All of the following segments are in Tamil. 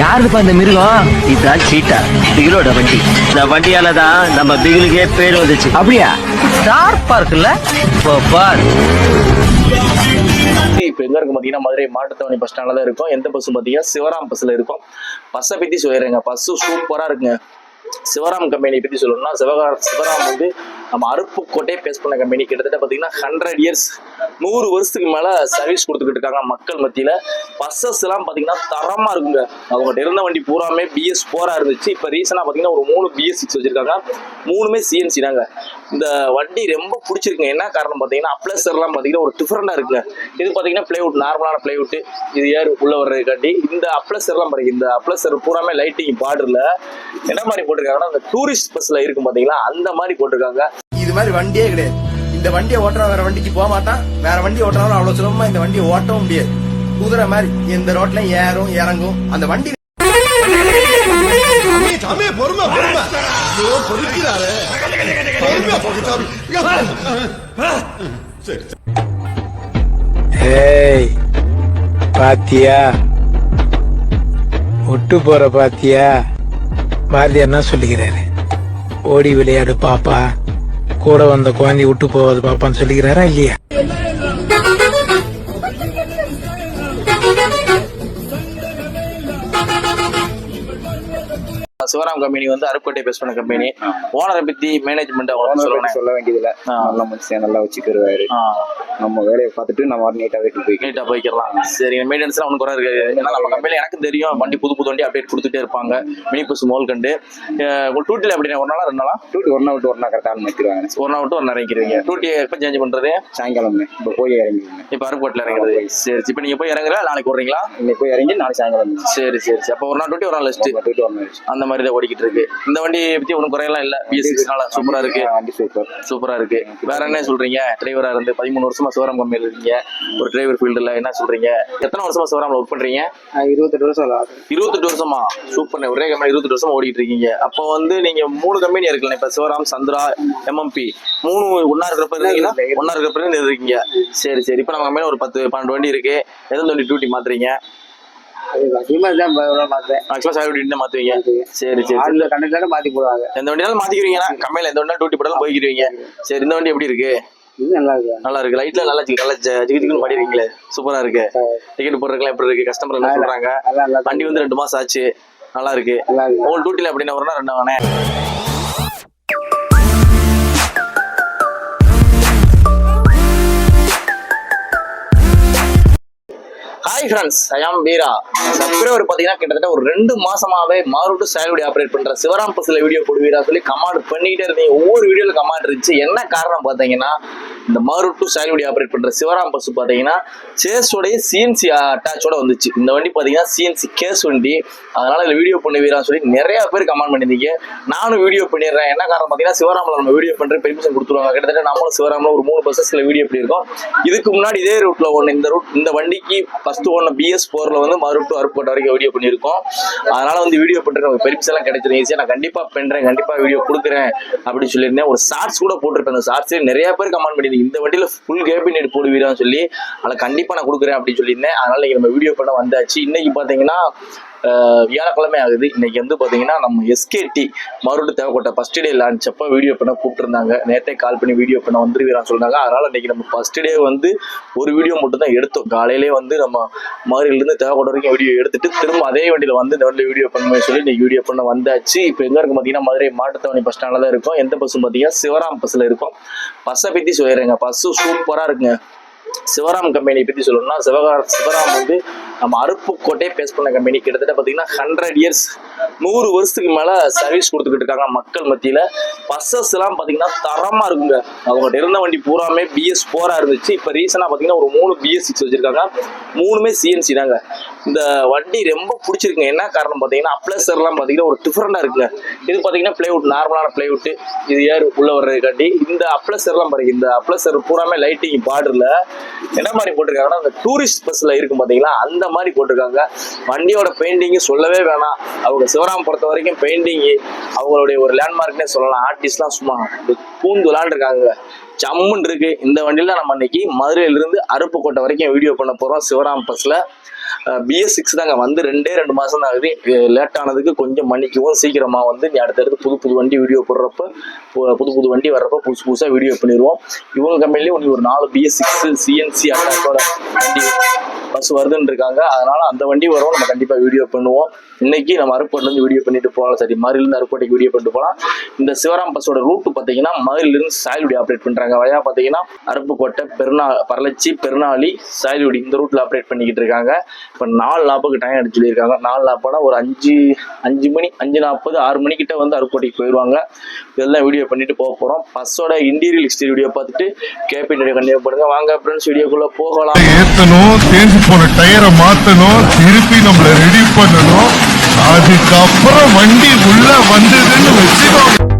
யாருப்பா இந்த மிருகம் இதுதான் சீட்டா. பிகிலோட வண்டி. இந்த வண்டியால தான் நம்ம பிகிலுக்கே பேர் வந்துச்சு. அப்படியா? இருக்குல்ல இப்போ பார். இப்போ எங்க இருக்கு பாத்தீங்கன்னா மதுரை மாட்டுத்தாவணி பஸ் ஸ்டாண்ட்ல தான் இருக்கும். எந்த பஸ் பாத்தீங்கன்னா சிவராம் பஸ்ல இருக்கும். பஸ்ஸை பத்தி சொல்லிடுறேங்க. பஸ் சூப்பரா இருக்குங்க. சிவராம் கம்பெனி பத்தி சொல்லணும்னா சிவகார சிவராம் வந்து நம்ம அறுப்புக்கோட்டையே பேஸ் பண்ண கம்பெனி கிட்டத்தட்ட பாத்தீங்கன்னா ஹண்ட்ரட் இயர்ஸ் நூறு வருஷத்துக்கு மேல சர்வீஸ் கொடுத்துக்கிட்டு இருக்காங்க மக்கள் மத்தியில. பஸ்ஸஸ் எல்லாம் பாத்தீங்கன்னா தரமா இருக்குங்க. அவங்ககிட்ட இருந்த வண்டி பூராமே பிஎஸ் போரா இருந்துச்சு. இப்போ ரீசனா பாத்தீங்கன்னா ஒரு மூணு பிஎஸ் சிக்ஸ் வச்சிருக்காங்க. மூணுமே சிஎன்சி தாங்க. இந்த வண்டி ரொம்ப பிடிச்சிருக்குங்க. என்ன காரணம் பாத்தீங்கன்னா அப்ளஸர்லாம் பாத்தீங்கன்னா ஒரு டிஃப்ரெண்டாக இருக்குங்க. இது பாத்தீங்கன்னா பிளைவுட் நார்மலான பிளேவுட் இது ஏர் உள்ள வர்றதுக்காண்டி இந்த அப்ளஸர்லாம் பாருங்க. இந்த அப்ளஸர் பூராமே லைட்டிங் பார்டர்ல என்ன மாதிரி போட்டிருக்காங்கன்னா அந்த டூரிஸ்ட் பஸ்ல இருக்கும் பாத்தீங்களா? அந்த மாதிரி போட்டிருக்காங்க. இது மாதிரி வண்டியே கிடையாது. இந்த வண்டியை ஓட்டுறவன் வேற வண்டிக்கு போக மாட்டான். வேற வண்டி ஓட்டுறவன் அவ்வளவு சுலபமா இந்த வண்டியை ஓட்டவும் முடியாது. குதிரை மாதிரி எந்த ரோட்ல ஏறும் இறங்கும் அந்த வண்டி பொறுமை பொறுமை. பொறுக்கிறாரு. ஏய் பாத்தியா? ஒட்டு போற பாத்தியா? பாரதி என்ன சொல்லுகிறாரு. ஓடி விளையாடு பாப்பா. கூட வந்த குழந்தை விட்டு போவது பாப்பான்னு சொல்லிக்கிறாரா இல்லையா? சிவராம் கம்பெனி வந்து அருப்புக்கோட்டை பேஸ் பண்ண கம்பெனி. ஓனரை பத்தி மேனேஜ்மெண்ட் அவங்க சொல்ல வேண்டியதில்ல. நல்ல மனுஷன் நல்லா வச்சுக்கிருவாரு நம்ம வேலையை பார்த்துட்டு நம்ம நீட்டா வீட்டுக்கு போய் நீட்டா போய்க்கலாம். சரி மெயின்டெனன்ஸ் ஒன்றும் குறை இருக்காது. ஏன்னா நம்ம கம்பெனில எனக்கு தெரியும். வண்டி புது புது வண்டி அப்டேட் கொடுத்துட்டே இருப்பாங்க. மினி பஸ் மோல் கண்டு. டூட்டில் அப்படின்னா ஒரு நாளா ரெண்டு நாளா? டூட்டி விட்டு ஒரு நாள் கரெக்டாக நாள் விட்டு ஒரு நாள் இறங்கிடுவீங்க. டூட்டி எப்போ சேஞ்ச் பண்றது? சாயங்காலம் இப்போ போய் இறங்கிடுங்க இப்போ அருப்புக்கோட்டில் இறங்குறது. சரி இப்போ நீங்க போய் இறங்குற நாளைக்கு விடுறீங்களா? இன்னைக்கு போய் இறங்கி நாளைக்கு சாயங்காலம். சரி சரி சரி. அப்போ ஒரு நாள் டூட்டி ஒரு நாள் லிஸ்ட் அந்த மாதிரி தான் ஓடிக்கிட்டு இருக்கு இந்த வண்டி பத்தி ஒன்றும் குறையெல்லாம் இல்ல. பிஎஸ்சினால சூப்பரா இருக்கு. வண்டி சூப்பர் சூப்பரா இருக்கு. வேற என்ன சொல்றீங்க? டிரைவரா இருந்து பதிமூணு வருஷமா சிவராம் கம்பெனியில் இருக்கீங்க. ஒரு டிரைவர் ஃபீல்டுல என்ன சொல்றீங்க? எத்தனை வருஷமா சிவராம்ல ஒர்க் பண்றீங்க? இருபத்தெட்டு வருஷம் இருபத்தெட்டு வருஷமா? சூப்பர் ஒரே கம்பெனி இருபத்தெட்டு வருஷமா ஓடிட்டு இருக்கீங்க. அப்போ வந்து நீங்க மூணு கம்பெனி இருக்குல்ல. இப்ப சிவராம் சந்திரா எம்எம்பி மூணு ஒன்னா இருக்கிறப்ப இருக்கீங்கன்னா ஒன்னா இருக்கிறப்ப இருக்கீங்க. சரி சரி. இப்போ நம்ம கம்பெனி ஒரு பத்து பன்னெண்டு வண்டி இருக்கு. எந்த வண்டி டியூட்டி மாத்துறீங்க? மாத்தி போடுவாங்க எந்த வண்டினாலும் மாத்திக்கிறீங்கன்னா கம்பெனில எந்த வண்டியும் டியூட்டி போட்டாலும் போய்க்கிறீங்க சரி இந்த வண்டி எப்படி இருக்கு? நல்லா இருக்கு நல்லா இருக்கு லைட்ல நல்லா ஜி- நல்லா ஜ- ஜிகு ஜிகுன்னு பாடிருக்கீங்களே? சூப்பரா இருக்கு. டிக்கெட் போடுறதுக்குலாம் எப்படி இருக்கு? கஸ்டமர் என்ன சொல்றாங்க? வண்டி வந்து ரெண்டு மாசம் ஆச்சு. நல்லா இருக்கு டியூட்டில அப்படின்னா நாள் ரெண்டு வானே ஹாய் ஃப்ரெண்ட்ஸ் ஐயாம் வீரா பிப்ரவரி பார்த்தீங்கன்னா கிட்டத்தட்ட ஒரு ரெண்டு மாசமாவே மாறுட்டு சேலரி ஆப்ரேட் பண்ற சிவராம் பஸ்ல வீடியோ போடுவீரா சொல்லி கமாண்ட் பண்ணிட்டே இருந்தீங்க. ஒவ்வொரு வீடியோல கமாண்ட் இருந்துச்சு. என்ன காரணம் பார்த்தீங்கன்னா இந்த மாருட்டு சேலரி ஆப்ரேட் பண்ற சிவராம் பஸ் பாத்தீங்கன்னா சேஸோடைய சிஎன்சி அட்டாச்சோட வந்துச்சு. இந்த வண்டி பார்த்தீங்கன்னா சிஎன்சி கேஸ் வண்டி. அதனால இந்த வீடியோ பண்ணுவீரா சொல்லி நிறைய பேர் கமெண்ட் பண்ணியிருந்தீங்க. நானும் வீடியோ பண்ணிடுறேன். என்ன காரணம் பார்த்தீங்கன்னா சிவராமில் நம்ம வீடியோ பண்ணுற பெர்மிஷன் கொடுத்துருவாங்க. கிட்டத்தட்ட நம்மளும் சிவராமில் ஒரு மூணு பஸ்ஸஸ்ல வீடியோ பண்ணியிருக்கோம். இதுக்கு முன்னாடி இதே ரூட்ல ஒன்று இந்த ரூட் இந்த வண்டிக்கு ஃபர்ஸ்ட் ஒன்று பிஎஸ் ஃபோரில் வந்து மறு டூ அருப்புக்கோட்டை வரைக்கும் வீடியோ பண்ணியிருக்கோம். அதனால வந்து வீடியோ பண்ணுற நமக்கு பெர்மிஷன் எல்லாம் கிடைச்சிரும். ஈஸியாக நான் கண்டிப்பாக பண்ணுறேன் கண்டிப்பாக வீடியோ கொடுக்குறேன் அப்படின்னு சொல்லியிருந்தேன். ஒரு ஷார்ட்ஸ் கூட போட்டிருப்பேன். அந்த ஷார்ட்ஸே நிறைய பேர் கமெண்ட் பண்ணியிருந்தீங்க. இந்த வண்டியில ஃபுல் கேபினெட் போடுவீரான்னு சொல்லி அதில் கண்டிப்பாக நான் கொடுக்குறேன் அப்படின்னு சொல்லியிருந்தேன். அதனால இன்னைக்கு நம்ம வீடியோ பண்ண வந்தாச்சு. இன்னைக்கு பார்த்தீங்கன்னா வியாழக்கிழமை ஆகுது. இன்னைக்கு வந்து பார்த்தீங்கன்னா நம்ம எஸ்கேடி மறுபடியும் தேவைப்பட்ட ஃபர்ஸ்ட் டே லான்ச் அப்போ வீடியோ பண்ண கூப்பிட்டுருந்தாங்க. நேற்றே கால் பண்ணி வீடியோ பண்ண வந்துருவீரான்னு சொன்னாங்க. அதனால் இன்னைக்கு நம்ம ஃபர்ஸ்ட் டே வந்து ஒரு வீடியோ மட்டும் தான் எடுத்தோம். காலையிலே வந்து நம்ம மதுரையிலேருந்து தேவைப்பட்ட வரைக்கும் வீடியோ எடுத்துட்டு திரும்ப அதே வண்டியில் வந்து இந்த வண்டியில் வீடியோ பண்ணுவேன் சொல்லி இன்னைக்கு வீடியோ பண்ண வந்தாச்சு. இப்போ எங்கே இருக்கும் பார்த்தீங்கன்னா மதுரை மாட்டுத்தவணி பஸ் ஸ்டாண்டில் தான் இருக்கும். எந்த பஸ்ஸும் பார்த்தீங்கன்னா சிவராம் பஸ்ஸில் இருக்கும். பஸ்ஸை பற்றி சொல்லிடுறேங்க பஸ்ஸு சூப்பராக இருக்குங்க. சிவராம் கம்பெனி பற்றி சொல்லணும்னா சிவகார சிவராம் வந்து நம்ம அருப்புக்கோட்டையை பேஸ் பண்ண கம்பெனி. கிட்டத்தட்ட பார்த்தீங்கன்னா ஹண்ட்ரட் இயர்ஸ் நூறு வருஷத்துக்கு மேலே சர்வீஸ் கொடுத்துக்கிட்டு இருக்காங்க மக்கள் மத்தியில். பஸ்ஸஸ் எல்லாம் பார்த்தீங்கன்னா தரமாக இருக்குங்க. அவங்ககிட்ட இருந்த வண்டி பூராமே பிஎஸ் போராக இருந்துச்சு. இப்போ ரீசெண்டாக பார்த்தீங்கன்னா ஒரு மூணு பிஎஸ் சிக்ஸ் வச்சிருக்காங்க. மூணுமே சிஎன்சி தாங்க. இந்த வண்டி ரொம்ப பிடிச்சிருக்குங்க. என்ன காரணம் பார்த்தீங்கன்னா அப்ளஸர்லாம் பார்த்தீங்கன்னா ஒரு டிஃப்ரெண்டாக இருக்குங்க. இது பார்த்தீங்கன்னா பிளேவுட் நார்மலான பிளைவுட் இது ஏர் உள்ள வர்றதுக்காண்டி இந்த அப்ளஸர்லாம் பாருங்க. இந்த அப்ளஸர் பூராமே லைட்டிங் பார்டரில் என்ன மாதிரி போட்டிருக்காங்கன்னா அந்த டூரிஸ்ட் பஸ்ல இருக்கும் பாத்தீங்களா அந்த மாதிரி போட்டிருக்காங்க. வண்டியோட பெயிண்டிங் சொல்லவே வேணாம். அவங்க சிவராம் பொறுத்த வரைக்கும் பெயிண்டிங் அவங்களுடைய ஒரு லேண்ட்மார்க்னே சொல்லலாம். ஆர்டிஸ்ட்லாம் சும்மா பூந்து விளாண்டுருக்காங்க. ஜம்முன்னு இருக்கு. இந்த வண்டியில நம்ம இன்னைக்கு மதுரையில இருந்து அருப்புக்கோட்டை வரைக்கும் வீடியோ பண்ண போறோம் சிவராம் பஸ்ல பிஎஸ் சிக்ஸ் தாங்க. வந்து ரெண்டே ரெண்டு மாதம் தான் ஆகுது. லேட் ஆனதுக்கு கொஞ்சம் மன்னிக்கவும் சீக்கிரமாக வந்து நீ அடுத்தடுத்து புது புது வண்டி வீடியோ போடுறப்ப புது புது வண்டி வர்றப்ப புதுசு புதுசாக வீடியோ பண்ணிடுவோம் இவங்க கம்பெனிலேயே உனக்கு ஒரு நாலு பிஎஸ் சிக்ஸ் சிஎன்சி அட்டாக்கோட வண்டி பஸ் வருதுன்னு இருக்காங்க. அதனால அந்த வண்டி வரும். நம்ம கண்டிப்பாக வீடியோ பண்ணுவோம். இன்னைக்கு நம்ம அருப்போட்டிலேருந்து வீடியோ பண்ணிட்டு போகலாம். சரி மதுரையிலேருந்து அருப்பட்டைக்கு வீடியோ பண்ணிட்டு போகலாம். இந்த சிவராம் பஸ்ஸோட ரூட்டு பார்த்தீங்கன்னா மதுரையிலேருந்து சாயல்குடி ஆப்ரேட் பண்ணுறாங்க வழியாக பார்த்தீங்கன்னா அருப்புக்கோட்டை பெருநா பரளச்சி பெருநாளி சாயல்குடி இந்த ரூட்டில் ஆப்ரேட் பண்ணிக்கிட்டு இருக்காங்க. இப்போ நாலு நாற்பதுக்கு டைம் அடிச்சு சொல்லியிருக்காங்க. நாலு நாற்பதுனா ஒரு அஞ்சு அஞ்சு மணி அஞ்சு நாற்பது ஆறு மணிக்கிட்ட வந்து அருக்கோட்டைக்கு போயிடுவாங்க இதெல்லாம் வீடியோ பண்ணிட்டு போக போகிறோம் பஸ்ஸோட இன்டீரியல் ஹிஸ்டரி வீடியோ பார்த்துட்டு கேபின் கண்டிப்பாக பண்ணுங்க வாங்க ஃப்ரெண்ட்ஸ் வீடியோக்குள்ளே போகலாம். ஏற்றணும் தேஞ்சு போன டயரை மாற்றணும் திருப்பி நம்மளை ரெடி பண்ணணும். அதுக்கப்புறம் வண்டி உள்ள வந்ததுன்னு வச்சுக்கோங்க.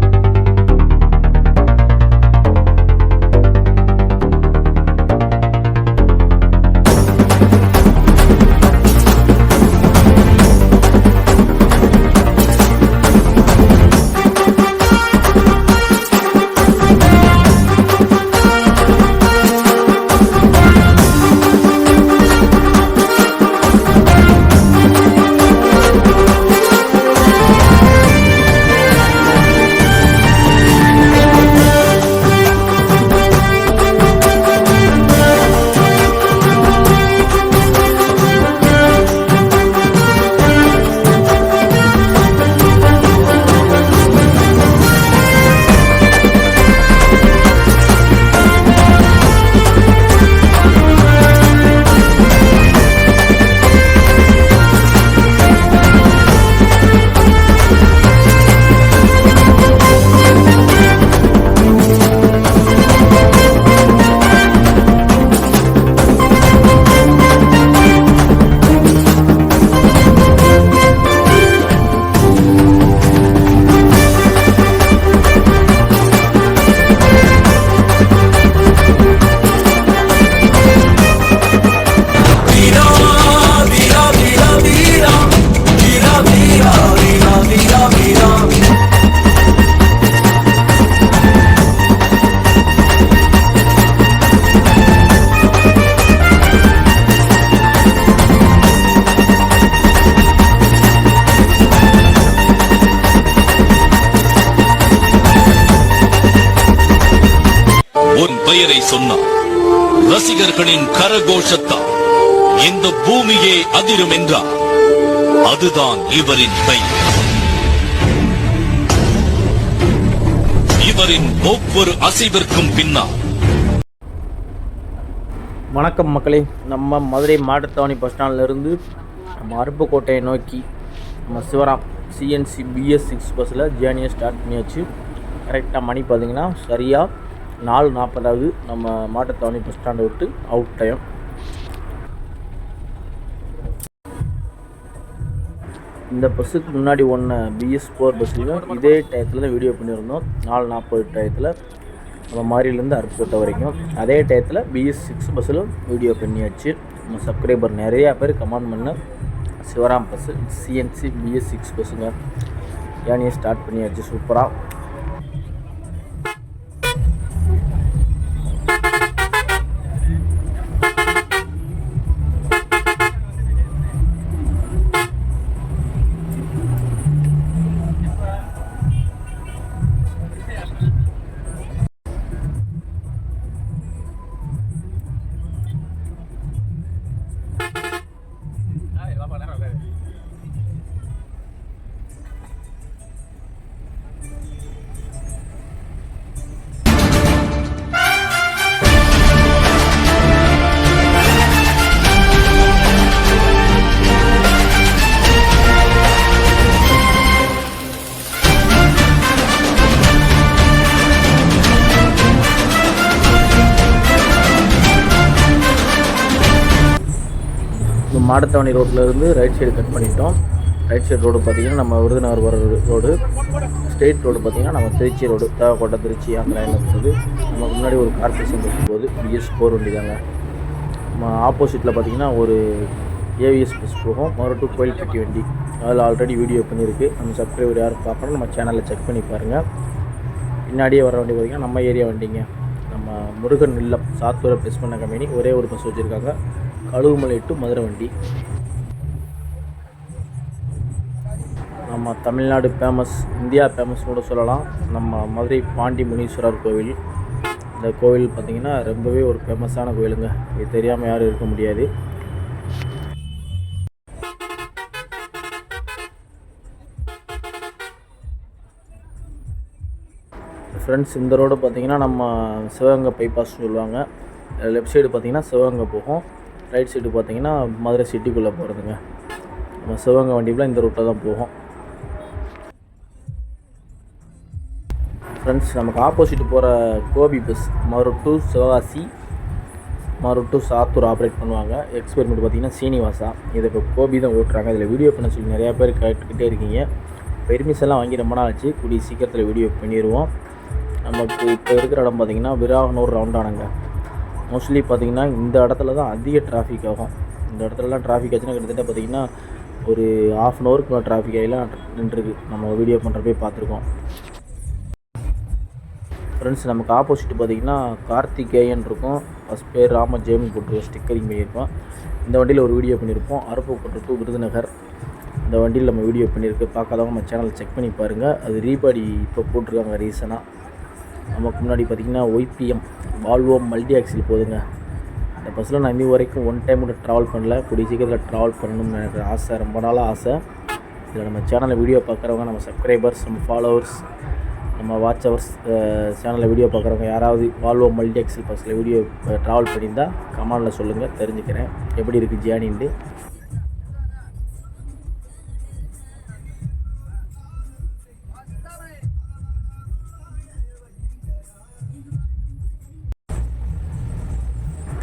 ரசிகர்களின் கரகோஷத்தால் இந்த பூமியே அதிரும் என்றார். அதுதான் இவரின் பெயர். இவரின் ஒவ்வொரு அசைவிற்கும் பின்னால். வணக்கம் மக்களே. நம்ம மதுரை மாட்டுத்தாவணி பஸ் ஸ்டாண்ட்லேருந்து நம்ம அருப்புக்கோட்டையை நோக்கி நம்ம சிவராம் சிஎன்சி பிஎஸ் சிக்ஸ் பஸ்ஸில் ஜேர்னியை ஸ்டார்ட் பண்ணியாச்சு. கரெக்டாக மணி பார்த்தீங்கன்னா சரியாக நாலு நாற்பதாவது நம்ம மாட்டுத்தாவணி பஸ் ஸ்டாண்டை விட்டு அவுட் டைம் இந்த பஸ்ஸுக்கு முன்னாடி ஒன்று பிஎஸ் ஃபோர் பஸ்லையும் இதே டயத்தில் தான் வீடியோ பண்ணியிருந்தோம். நாலு நாற்பது டயத்தில் நம்ம மாரியிலேருந்து அருப்புக்கோட்டை வரைக்கும். அதே டயத்தில் பிஎஸ் சிக்ஸ் பஸ்ஸிலும் வீடியோ பண்ணியாச்சு. நம்ம சப்ஸ்கிரைபர் நிறையா பேர் கமெண்ட் பண்ண Sivaram bus CNC BS six பஸ்ஸுங்க ஏனியை ஸ்டார்ட் பண்ணியாச்சு? சூப்பராக இந்த ரோட்லேருந்து ரைட் சைடு கட் பண்ணிட்டோம். ரைட் சைடு ரோடு பார்த்தீங்கன்னா நம்ம விருதுநகர் வர ரோடு ஸ்டேட் ரோடு பார்த்திங்கன்னா நம்ம திருச்சி ரோடு தேவைக்கோட்டை திருச்சி அந்த லைனில் இருக்குது. நமக்கு முன்னாடி ஒரு கார்பரேஷன் இருக்கும்போது பிஎஸ் ஃபோர் வண்டி தாங்க நம்ம ஆப்போசிட்டில் பார்த்தீங்கன்னா ஒரு ஏவிஎஸ் பஸ் போகும். மறு கோயில் கட்டி வண்டி. அதில் ஆல்ரெடி வீடியோ பண்ணியிருக்கு. நம்ம சப்ஸ்கிரைபர் யாரும் பார்க்கணும் நம்ம சேனலில் செக் பண்ணி பாருங்கள் பின்னாடியே வர வண்டி பார்த்தீங்கன்னா நம்ம ஏரியா வண்டிங்க. நம்ம முருகன் இல்லம் சாத்தூரை ப்ரெஸ் பண்ண கம்பெனி ஒரே ஒரு பஸ் வச்சுருக்காங்க. கழுவுமலை டு மதுரைவண்டி நம்ம தமிழ்நாடு ஃபேமஸ் இந்தியா ஃபேமஸ் கூட சொல்லலாம். நம்ம மதுரை பாண்டி முனீஸ்வரர் கோவில். இந்த கோவில் பார்த்திங்கன்னா ரொம்பவே ஒரு ஃபேமஸான கோவிலுங்க. இது தெரியாமல் யாரும் இருக்க முடியாது. ஃப்ரெண்ட்ஸ் இந்த ரோடு பார்த்திங்கன்னா நம்ம சிவகங்கை பைபாஸ் சொல்லுவாங்க. லெஃப்ட் சைடு பார்த்திங்கன்னா சிவகங்கை போகும். ரைட் சைடு பார்த்தீங்கன்னா மதுரை சிட்டிக்குள்ளே போகிறதுங்க. நம்ம சிவகங்கை வண்டியில் இந்த ரூட்டில் தான் போகும் ஃப்ரெண்ட்ஸ் நமக்கு ஆப்போசிட் போகிற கோபி பஸ் மறு டு சிவகாசி மறு டு சாத்தூர் ஆப்ரேட் பண்ணுவாங்க. எக்ஸ்பெரிமெண்ட் பார்த்தீங்கன்னா சீனிவாசா. இதை இப்போ கோபி தான் ஓட்டுறாங்க. இதில் வீடியோ பண்ண சொல்லி நிறையா பேர் கேட்டுக்கிட்டே இருக்கீங்க. பெர்மிஷன்லாம் வாங்கி ரொம்ப நாள் ஆச்சு. கூடிய சீக்கிரத்தில் வீடியோ பண்ணிடுவோம். நமக்கு இப்போ இருக்கிற இடம் பார்த்திங்கன்னா விராகனூர் ரவுண்டானுங்க மோஸ்ட்லி பார்த்திங்கன்னா இந்த இடத்துல தான் அதிக டிராஃபிக் ஆகும். இந்த இடத்துலலாம் டிராஃபிக் ஆச்சுன்னா கிட்டத்தட்ட பார்த்திங்கன்னா ஒரு ஆஃப் அன் ஹவருக்கு டிராஃபிக் ஆகிலாம் நின்றுருக்கு. நம்ம வீடியோ பண்ணுறப்பே பார்த்துருக்கோம். ஃப்ரெண்ட்ஸ் நமக்கு ஆப்போசிட் பார்த்திங்கன்னா கார்த்திகேயன் இருக்கும். ஃபஸ்ட் பேர் ராம ஜெயம் போட்டு ஸ்டிக்கரிங் பண்ணியிருப்போம் இந்த வண்டியில் ஒரு வீடியோ பண்ணியிருப்போம் அருப்புக்கோட்டை டு விருதுநகர். இந்த வண்டியில் நம்ம வீடியோ பண்ணியிருக்கு பார்க்காதவங்க நம்ம சேனல் செக் பண்ணி பாருங்கள் அது ரீபாடி இப்போ போட்டிருக்காங்க ரீசனாக நமக்கு முன்னாடி பார்த்திங்கன்னா ஒய்பிஎம் வால்வோ மல்டி ஆக்சில் போதுங்க இந்த பஸ்ஸில் நான் இன்னி வரைக்கும் ஒன் டைம் கூட ட்ராவல் பண்ணல. கூடிய சீக்கிரத்தில் ட்ராவல் பண்ணணும்னு எனக்கு ஆசை ரொம்ப நாளாக ஆசை. இதில் நம்ம சேனலில் வீடியோ பார்க்குறவங்க நம்ம சப்ஸ்கிரைபர்ஸ் நம்ம ஃபாலோவர்ஸ் நம்ம வாட்ச் ஹவர்ஸ் சேனலில் வீடியோ பார்க்குறவங்க யாராவது வால்வோ மல்டி ஆக்சில் பஸ்ஸில் வீடியோ ட்ராவல் பண்ணியிருந்தால் கமெண்டில் சொல்லுங்கள் தெரிஞ்சுக்கிறேன். எப்படி இருக்குது ஜேர்னின்ட்டு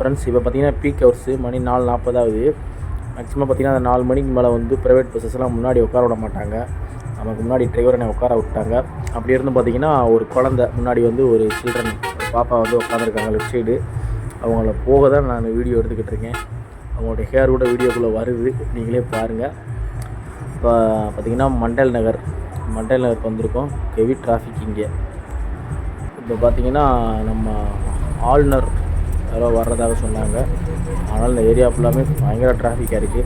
ஃப்ரெண்ட்ஸ் இப்போ பார்த்தீங்கன்னா பீக் ஹவர்ஸு மணி நாலு நாற்பதாவது மேக்ஸிமம் பார்த்தீங்கன்னா அந்த நாலு மணிக்கு மேலே வந்து ப்ரைவேட் பஸ்ஸஸ்லாம் முன்னாடி உட்கார விட மாட்டாங்க. நமக்கு முன்னாடி டிரைவர் என்னை உட்கார விட்டாங்க. அப்படி இருந்து பார்த்தீங்கன்னா ஒரு குழந்த முன்னாடி வந்து ஒரு சில்ட்ரன் ஒரு பாப்பா வந்து உட்காந்துருக்காங்க லெஃப்ட் சைடு அவங்கள போக தான் நான் வீடியோ எடுத்துக்கிட்டு இருக்கேன். அவங்களோட ஹேர் கூட வீடியோக்குள்ளே வருது. நீங்களே பாருங்கள் இப்போ பார்த்தீங்கன்னா மண்டல் நகர் மண்டல் நகருக்கு வந்திருக்கோம். ஹெவி டிராஃபிக் இங்கே. இப்போ பார்த்தீங்கன்னா நம்ம ஆளுநர் யாரோ வர்றதாக சொன்னாங்க. ஆனால் இந்த ஏரியா ஃபுல்லாமே பயங்கர டிராஃபிக்காக இருக்குது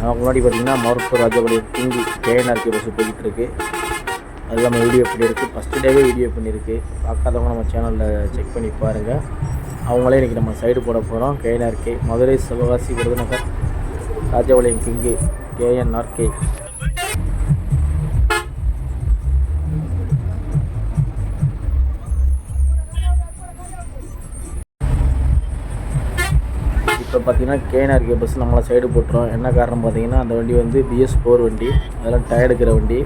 நமக்கு முன்னாடி பார்த்தீங்கன்னா மருத்துவ ராஜபாளையம் கிங்கு கேஎன்ஆர்கே பஸ் போய்கிட்டு இருக்கு. அது இல்லாமல் வீடியோ பண்ணியிருக்கு. ஃபஸ்ட்டு டேவே வீடியோ பண்ணியிருக்கு. பார்க்காதவங்க நம்ம சேனலில் செக் பண்ணி பாருங்கள் அவங்களே இன்றைக்கி நம்ம சைடு போட போகிறோம் KNRK Madurai Sivakasi Virudhunagar Rajapalayam king KNRK. இப்போ பார்த்தீங்கன்னா கேஎன்ஆர்கே பஸ் நம்மளை சைடு போட்டுரும். என்ன காரணம் பார்த்தீங்கன்னா அந்த வண்டி வந்து பிஎஸ் ஃபோர் வண்டி அதெல்லாம் டயர் எடுக்கிற வண்டி.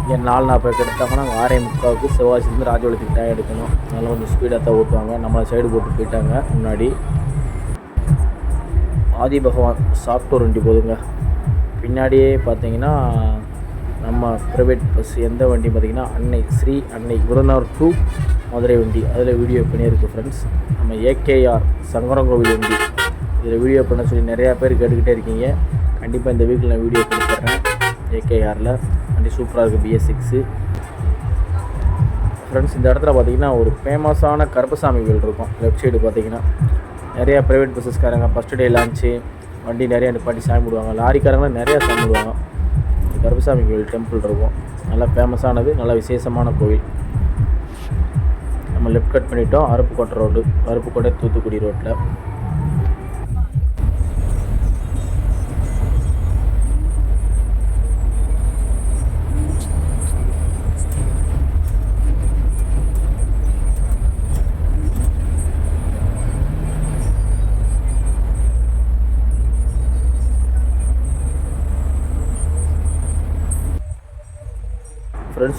இங்கே நாலு நாற்பது எடுத்தாங்கன்னா ஆறே முக்காவுக்கு சிவாசிலேருந்து ராஜவளத்துக்கு டயர் எடுக்கணும். அதெல்லாம் கொஞ்சம் ஸ்பீடாக தான் ஓட்டுவாங்க. நம்மளை சைடு போட்டு போயிட்டாங்க முன்னாடி. ஆதி பகவான் சாஃப்ட்வேர் வண்டி போதுங்க. பின்னாடியே பார்த்தீங்கன்னா நம்ம ப்ரைவேட் பஸ் எந்த வண்டி பார்த்தீங்கன்னா அன்னை ஸ்ரீ அன்னை விருதுநகர் டூ மதுரை வண்டி. அதில் வீடியோ பண்ணியிருக்கு ஃப்ரெண்ட்ஸ் நம்ம ஏகேஆர் சங்கரங்கோவில் வண்டி. இதில் வீடியோ பண்ண சொல்லி நிறையா பேர் கேட்டுக்கிட்டே இருக்கீங்க. கண்டிப்பாக இந்த வீக்கில் நான் வீடியோ கொடுத்துட்றேன் ஏகேஆரில் வண்டி சூப்பராக இருக்குது பிஎஸ் சிக்ஸு ஃப்ரெண்ட்ஸ் இந்த இடத்துல பார்த்தீங்கன்னா ஒரு ஃபேமஸான கருப்பசாமி கோயில் இருக்கும். லெஃப்ட் சைடு பார்த்தீங்கன்னா நிறையா ப்ரைவேட் பஸ்ஸஸ்காரங்க ஃபஸ்ட் டே லான்ச்சு வண்டி நிறையா நிப்பாட்டி சாமி விடுவாங்க லாரிக்காரங்களாம் நிறையா சாமி விடுவாங்க கருப்பசாமி கோயில் டெம்பிள் இருக்கும். நல்லா ஃபேமஸானது நல்லா விசேஷமான கோவில். நம்ம லெஃப்ட் கட் பண்ணிட்டோம் அருப்புக்கோட்டை ரோடு அருப்புக்கோட்டை தூத்துக்குடி ரோட்டில்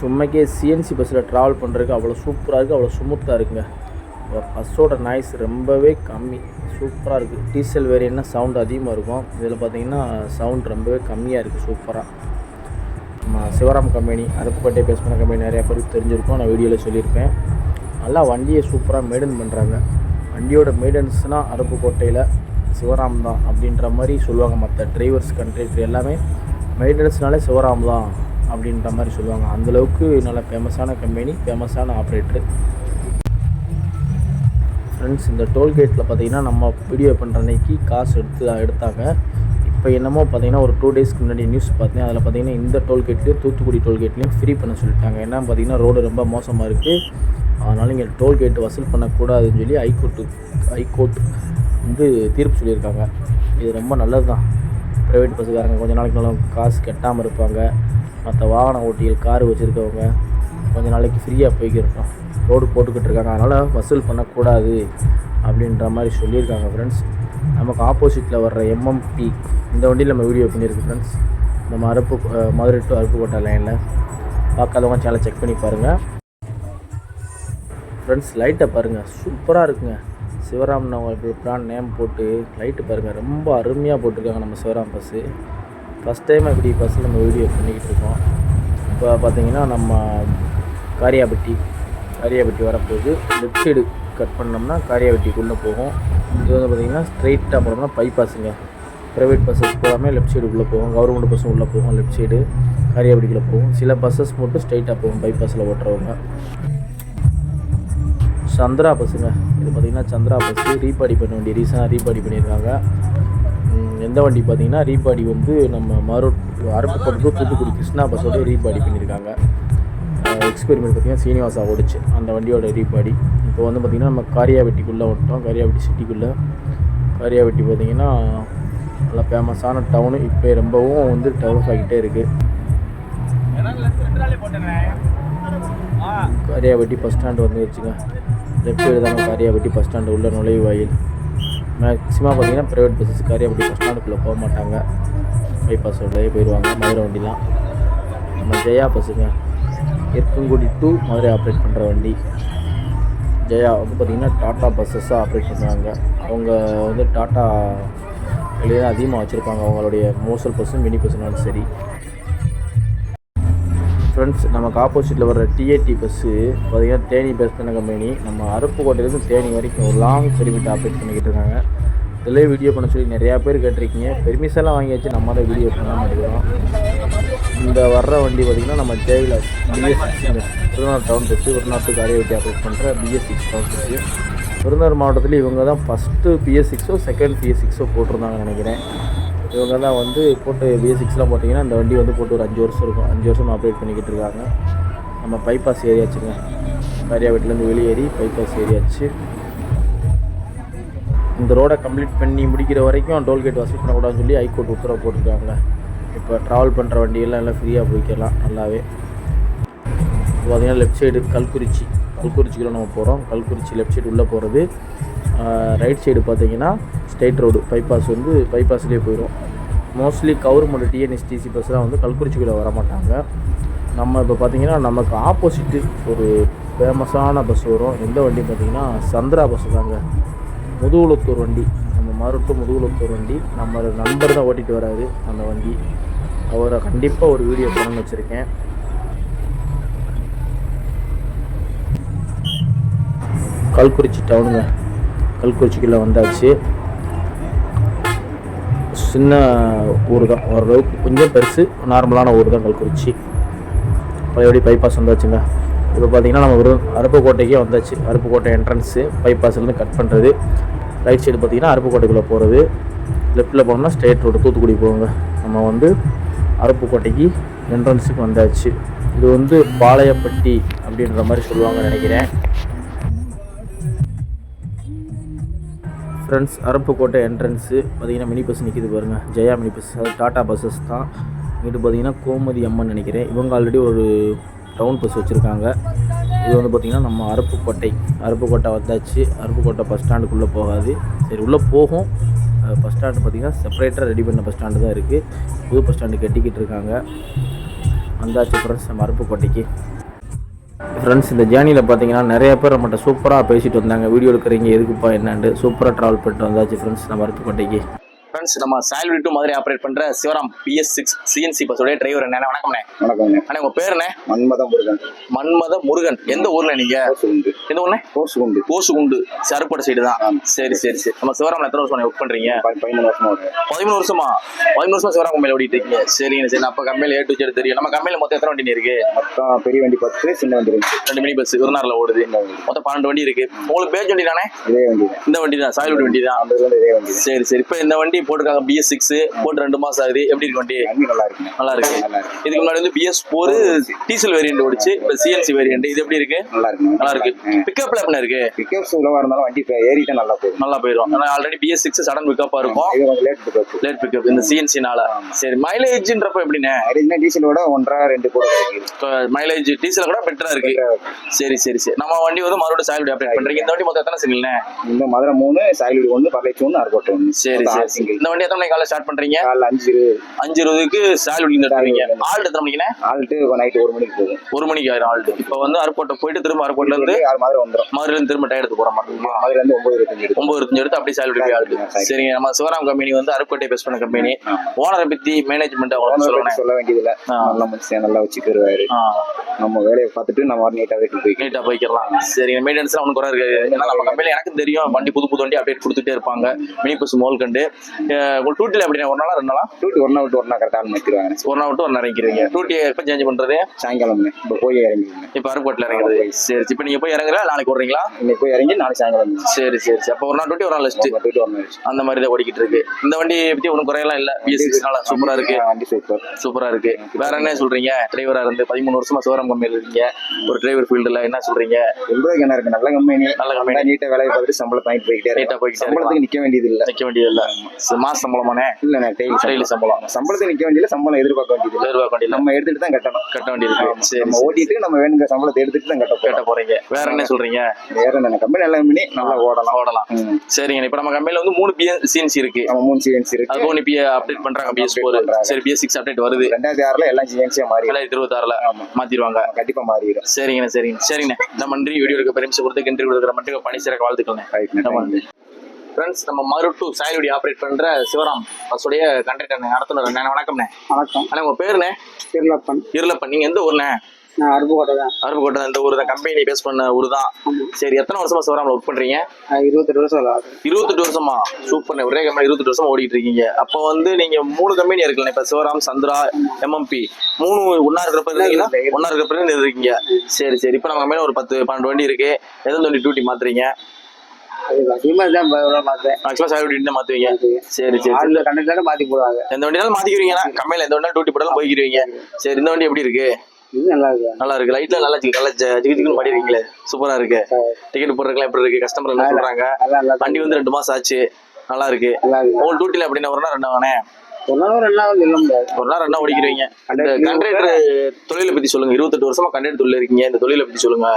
ஃப்ரெண்ட்ஸ் உண்மைக்கே சிஎன்சி பஸ்ஸில் ட்ராவல் பண்ணுறதுக்கு அவ்வளோ சூப்பராக இருக்குது அவ்வளோ ஸ்மூத்தாக இருக்குங்க. பஸ்ஸோட நாய்ஸ் ரொம்பவே கம்மி சூப்பராக இருக்குது டீசல் வேரியன்னா சவுண்ட் அதிகமாக இருக்கும். இதில் பார்த்தீங்கன்னா சவுண்ட் ரொம்பவே கம்மியாக இருக்குது சூப்பராக நம்ம சிவராம் கம்பெனி அருப்புக்கோட்டை பேஸ் பண்ண கம்பெனி நிறையா பேருக்கு தெரிஞ்சிருக்கும். நான் வீடியோவில் சொல்லியிருப்பேன். நல்லா வண்டியை சூப்பராக மெயின்டைன் பண்ணுறாங்க வண்டியோட மெயின்டெனன்ஸ்னால் அருப்புக்கோட்டையில் சிவராம் தான் அப்படின்ற மாதிரி சொல்லுவாங்க மற்ற டிரைவர்ஸ் கண்ட்ரேக்டர் எல்லாமே. மெயின்டெனன்ஸ்னாலே சிவராம் தான். அப்படின்ற மாதிரி சொல்லுவாங்க. அந்தளவுக்கு நல்ல ஃபேமஸான கம்பெனி ஃபேமஸான ஆப்ரேட்ரு ஃப்ரெண்ட்ஸ் இந்த டோல்கேட்டில் பார்த்தீங்கன்னா நம்ம வீடியோ பண்ணுற அன்னைக்கு காசு எடுத்து எடுத்தாங்க. இப்போ என்னமோ பார்த்தீங்கன்னா ஒரு டூ டேஸ்க்கு முன்னாடி நியூஸ் பார்த்தேன் அதில் பார்த்தீங்கன்னா இந்த டோல்கேட்லேயும் தூத்துக்குடி டோல்கேட்லேயும் ஃப்ரீ பண்ண சொல்லிட்டாங்க. ஏன்னா பார்த்தீங்கன்னா ரோடு ரொம்ப மோசமாக இருக்குது அதனால் இங்கே டோல்கேட் வசூல் பண்ணக்கூடாதுன்னு சொல்லி ஹைகோர்ட்டு ஹைகோர்ட் வந்து தீர்ப்பு சொல்லியிருக்காங்க. இது ரொம்ப நல்லது தான் ப்ரைவேட் பஸ்ஸுக்காரங்க கொஞ்ச நாளைக்கு நல்லா காசு கட்டாமல் இருப்பாங்க. மற்ற வாகன ஓட்டிகள் கார் வச்சுருக்கவங்க கொஞ்ச நாளைக்கு ஃப்ரீயாக போய்க்கிருக்கோம். ரோடு போட்டுக்கிட்டு இருக்காங்க. அதனால் வசூல் பண்ணக்கூடாது அப்படின்ற மாதிரி சொல்லியிருக்காங்க ஃப்ரெண்ட்ஸ் நமக்கு ஆப்போசிட்டில் வர்ற எம்எம்பி இந்த வண்டியில் நம்ம வீடியோ பண்ணியிருக்கு ஃப்ரெண்ட்ஸ் நம்ம அருப்பு மதுரை டு அருப்புக்கோட்டை லைனில் பார்க்காதவங்க சேனலை செக் பண்ணி பாருங்கள் ஃப்ரெண்ட்ஸ் லைட்டை பாருங்கள் சூப்பராக இருக்குங்க. சிவராம் பிராண்ட் நேம் போட்டு லைட்டு பாருங்கள் ரொம்ப அருமையாக போட்டிருக்காங்க நம்ம சிவராம் பஸ்ஸு ஃபஸ்ட் டைம் இப்படி பஸ்ஸில் நம்ம வீடியோ பண்ணிக்கிட்டு இருக்கோம். இப்போ பார்த்தீங்கன்னா நம்ம காரியாபட்டி காரியாபட்டி வரப்போகுது. லெஃப்ட் சைடு கட் பண்ணோம்னா காரியாபட்டிக்குள்ளே போகும். இது வந்து பார்த்திங்கன்னா ஸ்ட்ரைட்டாக போனோம்னா பைபாஸுங்க ப்ரைவேட் பஸ்ஸஸ் போகாமே லெஃப்ட் சைடு உள்ளே போகும். கவர்மெண்ட் பஸ்ஸும் உள்ளே போகும் லெஃப்ட் சைடு காரியாபட்டிக்குள்ளே போகும். சில பஸ்ஸஸ் மட்டும் ஸ்ட்ரைட்டாக போகும் பைபாஸில் ஓட்டுறவங்க. சந்திரா பஸ்ஸுங்க இது பார்த்திங்கன்னா சந்திரா பஸ்ஸு ரீபாடி பண்ண வேண்டிய ரீசனாக ரீபாடி பண்ணியிருக்காங்க எந்த வண்டி பார்த்தீங்கன்னா ரீபாடி வந்து நம்ம மறு அருப்புக்கோட்டை தூத்துக்குடி கிருஷ்ணா பஸ்ஸோட ரீபாடி பண்ணியிருக்காங்க. எக்ஸ்பெரிமெண்ட் பார்த்திங்கன்னா சீனிவாசா ஓடிச்சு. அந்த வண்டியோட ரீபாடி இப்போ வந்து பார்த்திங்கன்னா நம்ம காரியாவெட்டிக்குள்ளே வந்துட்டோம். காரியாவெட்டி சிட்டிக்குள்ளே. காரியாவெட்டி பார்த்திங்கன்னா நல்லா ஃபேமஸான டவுனு இப்போ ரொம்பவும் வந்து டெவலப் ஆகிட்டே இருக்குது காரியாவட்டி பஸ் ஸ்டாண்டு வந்து வச்சுங்க லெஃப்ட் சைடு தான் காரியாவட்டி பஸ் ஸ்டாண்டு உள்ள நுழைவாயில். மேக்ஸிமம் பார்த்தீங்கன்னா ப்ரைவேட் பஸ்ஸஸ் அப்படி பஸ் ஸ்டாண்டுக்குள்ளே போக மாட்டாங்க. பைபாஸ் உள்ளே போயிடுவாங்க மதுரை வண்டிலாம். நம்ம ஜெயா பஸ்ஸுங்க. இருக்கங்குடி டு மதுரை ஆப்ரேட் பண்ணுற வண்டி. ஜெயா வந்து பார்த்திங்கன்னா டாட்டா பஸ்ஸஸாக ஆப்ரேட் பண்ணுறாங்க அவங்க வந்து டாட்டா வெளியே தான் அதிகமாக வச்சுருப்பாங்க. அவங்களுடைய மோசல் பஸ்ஸும் மினி பஸ்ஸுனாலும் சரி. ஃப்ரெண்ட்ஸ் நமக்கு ஆப்போசிட்டில் வர்ற டிஏடி பஸ்ஸு பார்த்திங்கன்னா தேனி பஸ் தான கம்பெனி நம்ம அருப்புக்கோட்டையிலேருந்து தேனி வரைக்கும் ஒரு லாங் பெர்மிட் ஆப்ரேட் பண்ணிக்கிட்டு இருக்காங்க. இதிலே வீடியோ பண்ண சொல்லி நிறையா பேர் கேட்டிருக்கீங்க. பெர்மிஷன்லாம் வாங்கியாச்சு நம்ம தான் வீடியோ பண்ண மாட்டேங்கிறோம் இந்த வர்ற வண்டி பார்த்திங்கன்னா நம்ம தேவையில் பிஎஸ் திருநாள் டவுன் பஸ்ஸு விருநாட்டு வட்டி ஆப்ரேட் பண்ணுற BS six town bus Virudhunagar மாவட்டத்தில் இவங்க தான் ஃபஸ்ட்டு பிஎஸ் சிக்ஸோ செகண்ட் பிஎஸ் சிக்ஸோ போட்டிருந்தாங்கன்னு நினைக்கிறேன். இவங்க தான் வந்து போட்டு பேசிக்ஸ்லாம் போட்டிங்கன்னா அந்த வண்டி வந்து போட்டு ஒரு அஞ்சு வருஷம் இருக்கும். அஞ்சு வருஷம் ஆப்ரேட் பண்ணிக்கிட்டு இருக்காங்க. நம்ம பைபாஸ் ஏரியாச்சுங்க காரியாவட்டிலேருந்து வெளியேறி பைபாஸ் ஏரியாச்சு இந்த ரோடை கம்ப்ளீட் பண்ணி முடிக்கிற வரைக்கும் டோல்கேட் வசூல் பண்ணக்கூடாதுன்னு சொல்லி ஹைகோர்ட் உத்தரவு போட்டிருக்காங்க. இப்போ ட்ராவல் பண்ணுற வண்டியெல்லாம் எல்லாம் ஃப்ரீயாக போய்க்கலாம் நல்லாவே. இப்போ பார்த்தீங்கன்னா லெஃப்ட் சைடு கல்குறிச்சி. கல்குறிச்சிக்குள்ளே நம்ம போகிறோம் கல்குறிச்சி லெஃப்ட் சைடு உள்ளே போகிறது ரைட் சைடு பார்த்தீங்கன்னா ஸ்டேட் ரோடு பைபாஸ் வந்து பைபாஸ்லேயே போயிடும் மோஸ்ட்லி கவர்மெண்ட் டிஎன்எஸ்டிசி பஸ்லாம் வந்து கல்குறிச்சிக்குள்ளே வர மாட்டாங்க. நம்ம இப்போ பார்த்தீங்கன்னா நமக்கு ஆப்போசிட்டு ஒரு ஃபேமஸான பஸ் வரும். எந்த வண்டி பார்த்தீங்கன்னா சந்திரா பஸ் தாங்க. முதுகுளத்தூர் வண்டி. நம்ம மருட்டு முதுகுளத்தூர் வண்டி. நம்ம நண்பர் தான் ஓட்டிகிட்டு வராரு அந்த வண்டி. அவரை கண்டிப்பாக ஒரு வீடியோ பண்ணணும்னு வச்சுருக்கேன். கல்குறிச்சி டவுனுங்க கல்குறிச்சிக்குள்ளே வந்தாச்சு. சின்ன ஊர் தான் ஓரளவுக்கு கொஞ்சம் பெருசு நார்மலான ஊர் தான் கல்குறிச்சி பழையபடி பைபாஸ் வந்தாச்சுங்க? இப்போ பார்த்தீங்கன்னா நம்ம ஒரு அருப்புக்கோட்டைக்கே வந்தாச்சு. அருப்புக்கோட்டை என்ட்ரன்ஸு பைபாஸ்லேருந்து கட் பண்ணுறது ரைட் சைடு பார்த்தீங்கன்னா அருப்புக்கோட்டைக்குள்ளே போகிறது லெஃப்ட்டில் போனோம்னா ஸ்ட்ரெயிட் ரோடு தூத்துக்குடி போவாங்க. நம்ம வந்து அருப்புக்கோட்டைக்கு என்ட்ரன்ஸுக்கு வந்தாச்சு. இது வந்து பாளையப்பட்டி அப்படின்ற மாதிரி சொல்லுவாங்கன்னு நினைக்கிறேன். ஃப்ரெண்ட்ஸ் அருப்புக்கோட்டை என்ட்ரன்ஸு பார்த்தீங்கன்னா மினி பஸ் நிற்கிது பாருங்கள் ஜெயா மினி பஸ் அது டாட்டா பஸ்ஸஸ் தான். இங்கிட்டு பார்த்தீங்கன்னா கோமதி அம்மன் நினைக்கிறேன். இவங்க ஆல்ரெடி ஒரு டவுன் பஸ் வச்சுருக்காங்க. இது வந்து பார்த்திங்கன்னா நம்ம அரப்புக்கோட்டை. அரப்புக்கோட்டை வந்தாச்சு. அரப்புக்கோட்டை பஸ் ஸ்டாண்டுக்குள்ளே போகாது. சரி உள்ளே போகும். பஸ் ஸ்டாண்டு பார்த்திங்கன்னா செப்பரேட்டாக ரெடி பண்ண பஸ் ஸ்டாண்டு தான் இருக்குது புது பஸ் ஸ்டாண்டு கட்டிக்கிட்டு இருக்காங்க. வந்தாச்சு ஃப்ரெண்ட்ஸ் நம்ம அரப்புக்கோட்டைக்கு. ஃப்ரெண்ட்ஸ் இந்த ஜேர்னியில் பார்த்தீங்கன்னா நிறைய பேர் நம்மகிட்ட சூப்பராக பேசிட்டு வந்தாங்க. வீடியோ எடுக்கிறீங்க எதுக்குப்பா என்னென்னு. சூப்பராக ட்ராவல் பண்ணிட்டு வந்தாச்சு ஃப்ரெண்ட்ஸ் நம்ம அருப்புக்கோட்டைக்கு ஃப்ரெண்ட்ஸ் நம்ம சால்வி டு மதுரை ஆப்ரேட் பண்ற சிவராம் பிஎஸ் சிக்ஸ் சிஎன்சி பஸ்ஸோட டிரைவர் என்ன வணக்கம்ண்ணே. வணக்கங்க அண்ணே உங்க பேர் என்ன? மன்மதம் முருகன். மன்மத முருகன். எந்த ஊர்ல நீங்க? எந்த ஊர்ல கோசு உண்டு கோசுகுண்டு. சருப்படை சைடு தான். சரி சரி சரி. நம்ம சிவராம்ல எத்தனை வருஷம் ஒர்க் பண்றீங்க? ப- பதினொன்று வருஷமா பதிமூணு வருஷமா? பதிமூணு வருஷமா சிவராம் கம்பெனியில் ஓடிட்டு இருக்கீங்க. சரிங்க சரி. அப்ப கம்பெனியில் ஏ டு ஜெட் தெரியும். நம்ம கம்பெனியில் மொத்தம் எத்தனை வண்டி இருக்கு? மொத்தம் பெரிய வண்டி பத்து சின்ன வண்டி ரெண்டு. மினி பஸ் விருநாரில் ஓடுது. மொத்தம் பன்னெண்டு வண்டி இருக்கு. உங்களுக்கு பேஜ் வண்டி தானே? இதே வண்டி இந்த வண்டி தான். சாயல் வண்டி தான். சரி சரி. இப்போ இந்த வண்டி போட்டிருக்காங்க பிஎஸ் சிக்ஸ் போட்டு ரெண்டு மாசம் ஆகுது. எப்படி இருக்கு வண்டி? நல்லா இருக்கு. நல்லா இருக்கு. இதுக்கு முன்னாடி வந்து பிஎஸ் ஃபோர் டீசல் வேரியன்ட் ஓடிச்சு. இப்போ சிஎன்சி வேரியன்ட் இது எப்படி இருக்கு? நல்லா இருக்குங்க நல்லா இருக்கு. பிக்கப்ல எப்படி இருக்கு? பிக்கப் ஸ்லோவா இருந்தாலும் வண்டி ஏறிட்டா நல்லா போகும் நல்லா போயிடும். ஆல்ரெடி பிஎஸ் சிக்ஸ் சடன் பிக்கப்பா இருக்கும். லேட் பிக்கப் லேட் பிக்கப் இந்த சிஎன்சினால சரி மைலேஜ்ன்றப்ப எப்படிண்ணே? மைலேஜ்னா டீசலோட ஒன்றரை ரெண்டு கூட மைலேஜ் டீசல் கூட பெட்டரா இருக்கு. சரி சரி சரி. நம்ம வண்டி வந்து மறுபடியும் சாயல் அப்டேட் பண்றீங்க. இந்த வண்டி மொத்தம் எத்தனை சிங்கிள்ண்ணே இந்த மதுரை மூணு சாயலுடி ஒன்று பரலைச்சு ஒன்று அறுபட்டு ஒன்று சரி சரி. single. இந்த வண்டி எத்தனை மணிக்கு காலைல ஸ்டார்ட் பண்றீங்க? காலைல அஞ்சு அஞ்சு இருபதுக்கு சாயல் வண்டி எடுத்துறீங்க ஆல்ட் எத்தனை மணிக்குண்ணே? ஆள்ட்டு நைட்டு ஒரு மணிக்கு போகும். ஒரு மணிக்கு ஆயிரம் ஆல்ட் இப்போ வந்து அருப்போட்டை போயிட்டு திரும்ப அருப்போட்ல இருந்து ஆறு மதுரை வந்துடும் மதுரையில இருந்து திரும்ப டயர் எடுத்து போற மாதிரி இருக்குமா? மதுரை இருந்து ஒன்பது இருபத்தஞ்சு ஒன்பது இருபத்தஞ்சு எடுத்து அப்படியே சாயல் போய் ஆல்ட் சரிங்க நம்ம சிவராம் கம்பெனி வந்து அருப்போட்டை பேஸ் பண்ண கம்பெனி. ஓனரை பத்தி மேனேஜ்மெண்ட் அவங்க சொல்ல வேண்டியதில்ல. நல்ல மனுஷன் நல்லா வச்சுக்கிருவாரு நம்ம வேலையை பார்த்துட்டு நம்ம நீட்டா வீட்டுக்கு போய்க்கலாம். நீட்டா போய்க்கலாம். சரி மெயின்டெனன்ஸ் ஒன்றும் குறை ஏன்னா நம்ம கம்பெனில எனக்கு தெரியும் வண்டி புது புது வண்டி அப்டேட் கொடுத்துட்டே இருப்பாங்க. மினி பஸ் மோல் கண்டு. உங்களுக்கு டூட்டில் எப்படின்னா ஒரு நாளா ரெண்டு நாளா? டூட்டி விட்டு ஒரு நாள் கரெக்டாக நிற்கிறாங்க ஒரு நாள் விட்டு நாள் இறங்கிறீங்க டூட்டி எப்போ சேஞ்ச் பண்றது? சாயங்காலம் இப்போ போய் இறங்கிடுங்க இப்போ அருப்போட்டில் இறங்குறது. சரி இப்போ நீங்க போய் இறங்குற நாளைக்கு விடுறீங்களா இன்னைக்கு போய் இறங்கி நாளைக்கு சாயங்காலம். சரி சரி சரி. அப்போ ஒரு நாள் டூட்டி ஒரு நாள் லிஸ்ட் டூட்டி ஒரு நாள் அந்த மாதிரி தான் ஓடிக்கிட்டு இருக்கு. இந்த வண்டி பத்தி ஒன்றும் குறையெல்லாம் இல்ல. பிஎஸ்சிக்ஸ்னால சூப்பரா இருக்கு. வண்டி சூப்பர் சூப்பரா இருக்கு. வேற என்ன சொல்றீங்க? டிரைவரா இருந்து பதிமூணு வருஷமா சிவராம் கம்பெனியில் இருக்கீங்க. ஒரு டிரைவர் ஃபீல்டுல என்ன சொல்றீங்க? எவ்வளவு என்ன இருக்கு. நல்ல கம்பெனி நல்ல company. நீட்டா வேலையை பார்த்துட்டு சம்பளம் வாங்கிட்டு போய்கிட்டே நீட்டா இருக்கும். போய்கிட்டே சம்பளத்துக்கு நிக்க வேண்டியது இல்ல நிக்க வேண்டியது இல்ல மாச சம்பளமானே இல்ல டெய்லி Daily சம்பளம். சம்பளத்துக்கு நிக்க வேண்டியது சம்பளம் எதிர்பார்க்க வேண்டியது எதிர்பார்க்க வேண்டியது நம்ம எடுத்துட்டு தான் கட்டணும். கட்ட வேண்டியிருக்கு சரி நம்ம ஓட்டிட்டு நம்ம வேணுங்கிற சம்பளத்தை எடுத்துட்டு தான் கட்ட கேட்ட போறீங்க. வேற என்ன சொல்றீங்க? வேற என்ன கம்பெனி நல்ல கம்பெனி நல்லா ஓடலாம். ஓடலாம். சரிங்க இப்ப நம்ம கம்பெனில வந்து மூணு பிஎஸ்சிஎன்சி இருக்கு. நம்ம மூணு சிஎன்சி இருக்கு. அதுவும் இப்போ அப்டேட் பண்றாங்க பிஎஸ் ஃபோர். சரி பிஎஸ் சிக்ஸ் அப்டேட் வருது. ரெண்டாயிரத்தி ஆறுல எல்லாம் சிஎன்சியா மாறி ரெண்டாயிரத்தி இருபத்தி ஆறுல மாத்திடுவாங்க. கண்டிப்பா மாறிடும். சரிங்கண்ணே சரிங்க சரிங்கண்ணே. இந்த நன்றி வீடியோ எடுக்க பெருமிச்சு கொடுத்து இன்டர்வியூ கொடுக்குற மட்டும் பணி சிறக்க வாழ்த்துக்கள்ண்ணே ஃப்ரெண்ட்ஸ் நம்ம மறு டு சாயலுடி ஆப்ரேட் பண்ற சிவராம் பஸ்ஸுடைய கண்டக்டர் நடத்துனர் அண்ணே வணக்கம்ண்ணே. வணக்கம். அண்ணா உங்க பேருண்ணே? திருலப்பன் இருளப்பன் நீங்க எந்த ஊர்ண்ணே? நான் அருப்புக்கோட்டை தான். அருப்புக்கோட்டை இந்த ஊர் தான். கம்பெனி பேஸ் பண்ண ஊர் தான். சரி எத்தனை வருஷமா சிவராம்ல ஒர்க் பண்றீங்க? இருபத்தெட்டு வருஷம் இருபத்தெட்டு வருஷமா? சூப்பர் ஒரே கம்பெனி இருபத்தெட்டு வருஷமா ஓடிட்டு இருக்கீங்க. அப்போ வந்து நீங்க மூணு கம்பெனி இருக்குல்ல இப்ப சிவராம் சந்திரா எம்எம்பி மூணு ஒன்னா இருக்கிறப்ப ஒன்னா இருக்கிறப்ப இருக்கீங்க? சரி சரி. இப்போ நம்ம கம்பெனி ஒரு பத்து பன்னெண்டு வண்டி இருக்கு. எந்த வண்டி டியூட்டி மாத்துறீங்க? அதிகமாக தான் மேக்ஸிமம் சரி சரி ஆளுநர் கண்டக்டர் மாற்றி போடுவாங்க. எந்த வண்டியாலும் மாத்திக்கிறீங்க. கம்பெனில எந்த வண்டியாலும் டியூட்டி போட்டாலும் போய்க்கிறீங்க சரி இந்த வண்டி எப்படி இருக்கு? இது நல்லா இருக்கு. நல்லா இருக்கு. லைட்ல நல்லா ஜி- நல்லா ஜிகு ஜிகுன்னு சூப்பரா இருக்கு. டிக்கெட் போடுறதுலாம் எப்படி இருக்கு? கஸ்டமர் என்ன சொல்றாங்க? வண்டி வந்து ரெண்டு மாசம் ஆச்சு. நல்லா இருக்கு. இருக்கு. உங்க டியூட்டில எப்படின்னா ஒரு நாள் ரெண்டு வானே நாள் ரெண்டு நாள் சொல்ல முடியாது. ஒரு நாள் ரெண்டா ஓடிக்கிறீங்க கண்டக்டர் தொழிலை பத்தி சொல்லுங்க. இருபத்தெட்டு வருஷமா கண்டக்டர் தொழில் இருக்கீங்க. இந்த தொழிலை பத்தி சொல்லுங்க.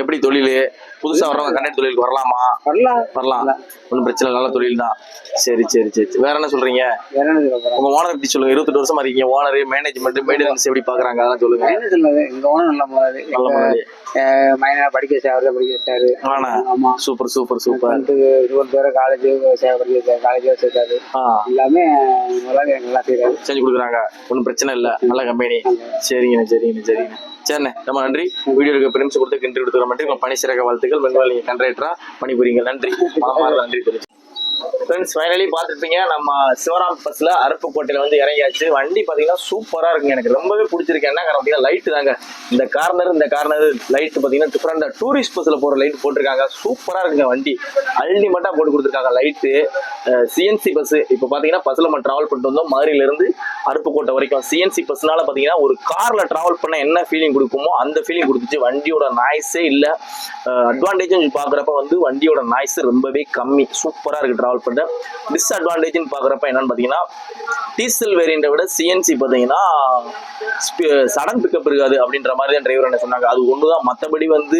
எப்படி தொழில்? புதுசா வர்றவங்க கண்டக்டர் தொழிலுக்கு வரலாமா? வரலாம். வரலாம். ஒன்றும் பிரச்சனை இல்லை, நல்ல தொழில் தான். சரி சரி சரி. வேற என்ன சொல்றீங்க? உங்க ஓனர் பத்தி சொல்லுங்க? இருபத்தெட்டு வருஷமா இருக்கீங்க. ஓனர் மேனேஜ்மெண்ட் மெயின்டெனன்ஸ் எப்படி பாக்குறாங்க? அதெல்லாம் சொல்லுங்க. எங்க ஓனர் நல்லா போறாரு நல்ல முன்னாடி மைனா படிக்க அவர்தான் படிக்க வச்சாரு. ஆனா ஆமா. Super super super. இருபது பேரை காலேஜ் சேவை படிக்க காலேஜ் வச்சிருக்காரு எல்லாமே செஞ்சு கொடுக்குறாங்க. ஒன்றும் பிரச்சனை இல்லை. நல்ல கம்பெனி சரிங்கண்ணே சரிங்கண்ணே சரிங்கண்ணே. சரிண்ணே ரொம்ப நன்றி. வீடியோ எடுக்க பெருமிச்சு கொடுத்து கிண்டு கொடுத்துக்கிற மட்டும் உங்கள் பணி சிறக்க வாழ்த்துக்கள். மென்வால் நீங்கள் கண்டக்டரா பணிபுரியுங்க நன்றி. நன்றி தெரிஞ்சு ஃப்ரெண்ட்ஸ் ஃபைனலி பார்த்துருப்பீங்க. நம்ம சிவராம் பஸ்ல அருப்புக்கோட்டையில் வந்து இறங்கியாச்சு. வண்டி பார்த்தீங்கன்னா சூப்பராக இருக்குங்க. எனக்கு ரொம்பவே பிடிச்சிருக்கு. என்ன காரணம் பார்த்தீங்கன்னா லைட்டு தாங்க. இந்த கார்னர் இந்த கார்னர் லைட் பார்த்தீங்கன்னா டிஃப்ரெண்டாக டூரிஸ்ட் பஸ்ல போகிற லைட் போட்டிருக்காங்க. சூப்பராக இருக்குங்க வண்டி. அல்டிமேட்டா போட்டு கொடுத்துருக்காங்க லைட்டு சிஎன்சி பஸ் இப்போ பார்த்தீங்கன்னா பஸ்ல நம்ம டிராவல் பண்ணிட்டு வந்தோம். மதுரையிலேருந்து அருப்புக்கோட்டை வரைக்கும் சிஎன்சி பஸ்னால பார்த்தீங்கன்னா ஒரு காரில் ட்ராவல் பண்ண என்ன ஃபீலிங் கொடுக்குமோ அந்த ஃபீலிங் கொடுத்துச்சு. வண்டியோட நாய்ஸே இல்லை. அட்வான்டேஜ் பார்க்குறப்ப வந்து வண்டியோட நாய்ஸ் ரொம்பவே கம்மி. சூப்பராக இருக்குது ட்ராவல் பண்ண டிஸ்அட்வான்டேஜ்னு பார்க்குறப்ப என்னன்னு பார்த்தீங்கன்னா டீசல் வேரியண்ட்டை விட சிஎன்சி பார்த்தீங்கன்னா சடன் பிக்கப் இருக்காது அப்படின்ற மாதிரி தான் டிரைவர் என்ன சொன்னாங்க. அது ஒன்று தான் மற்றபடி வந்து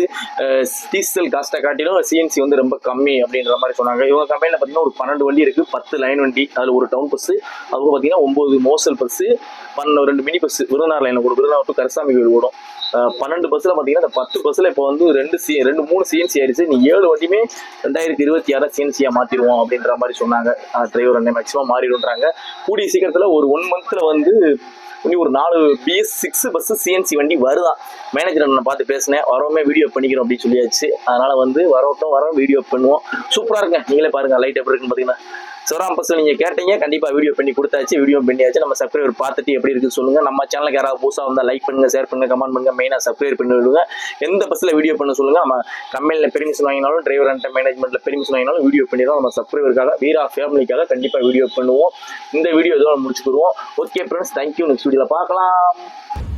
டீசல் காஸ்ட்டை காட்டிலும் சிஎன்சி வந்து ரொம்ப கம்மி அப்படின்ற மாதிரி சொன்னாங்க. இவங்க கம்பெனியில் பார்த்தீங்கன்னா ஒரு பன்னெண்டு வண்டி இருக்குது பத்து லைன் வண்டி. அதில் ஒரு டவுன் பஸ்ஸு அதுவும் பார்த்தீங்கன்னா ஒம்பது மோசல் பஸ்ஸு பன்னெண்டு ரெண்டு மினி பஸ் விருதுநகர் லைனில் கூட விருதுநகர் டு கரசாமி கோயில் ஓடும். பன்னெண்டு பஸ்ஸில் பார்த்தீங்கன்னா இந்த பத்து பஸ்ஸில் இப்போ வந்து ரெண்டு சி ரெண்டு மூணு சிஎன்சி ஆயிடுச்சு. நீ ஏழு வண்டியுமே ரெண்டாயிரத்தி இருபத்தி ஆறு சிஎன்சியாக மாற்றிடுவோம் அப்படின்ற மாதிரி சொன்னாங்க. டிரைவர் அண்ணன் மேக்ஸிமம் மாறிடுன்றாங்க கூடிய சீக்கிரத்தில் ஒரு ஒன் மந்த்தில் வந்து இனி ஒரு நாலு பிஎஸ் சிக்ஸ் பஸ் சிஎன்சி வண்டி வருதான் மேனேஜர் நான் பார்த்து பேசினேன். வரவுமே வீடியோ பண்ணிக்கிறோம் அப்படின்னு சொல்லியாச்சு. அதனால வந்து வரட்டும் வரோம் வீடியோ பண்ணுவோம். சூப்பராக இருக்குங்க. நீங்களே பாருங்க லைட் எப்படி இருக்குன்னு பார்த்தீங்கன்னா சிவராம் பசு நீங்க கேட்டீங்க கண்டிப்பா வீடியோ பண்ணி கொடுத்தாச்சு. வீடியோ பண்ணியாச்சு. நம்ம சப்ஸ்கிரைபர் பார்த்துட்டு எப்படி இருக்கு சொல்லுங்க. நம்ம சேனலுக்கு யாராவது புதுசாக வந்தால் லைக் பண்ணுங்க ஷேர் பண்ணுங்க கமெண்ட் பண்ணுங்க மெயினாக சப்ஸ்கிரைப் பண்ணி விடுங்க. எந்த பஸ்ல வீடியோ பண்ண சொல்லுங்க நம்ம கம்பெனியில் பெர்மிஷன் வாங்கினாலும் டிரைவர் அண்ட் மேனேஜ்மெண்ட்ல பெர்மிஷன் வாங்கினாலும் வீடியோ பண்ணி தான் நம்ம சப்ஸ்கிரைபருக்காக வீரா ஃபேமிலிக்காக கண்டிப்பா வீடியோ பண்ணுவோம். இந்த வீடியோ இதோட முடிச்சுக்கிடுவோம். Okay friends thank you next வீடியோவில் பார்க்கலாம்.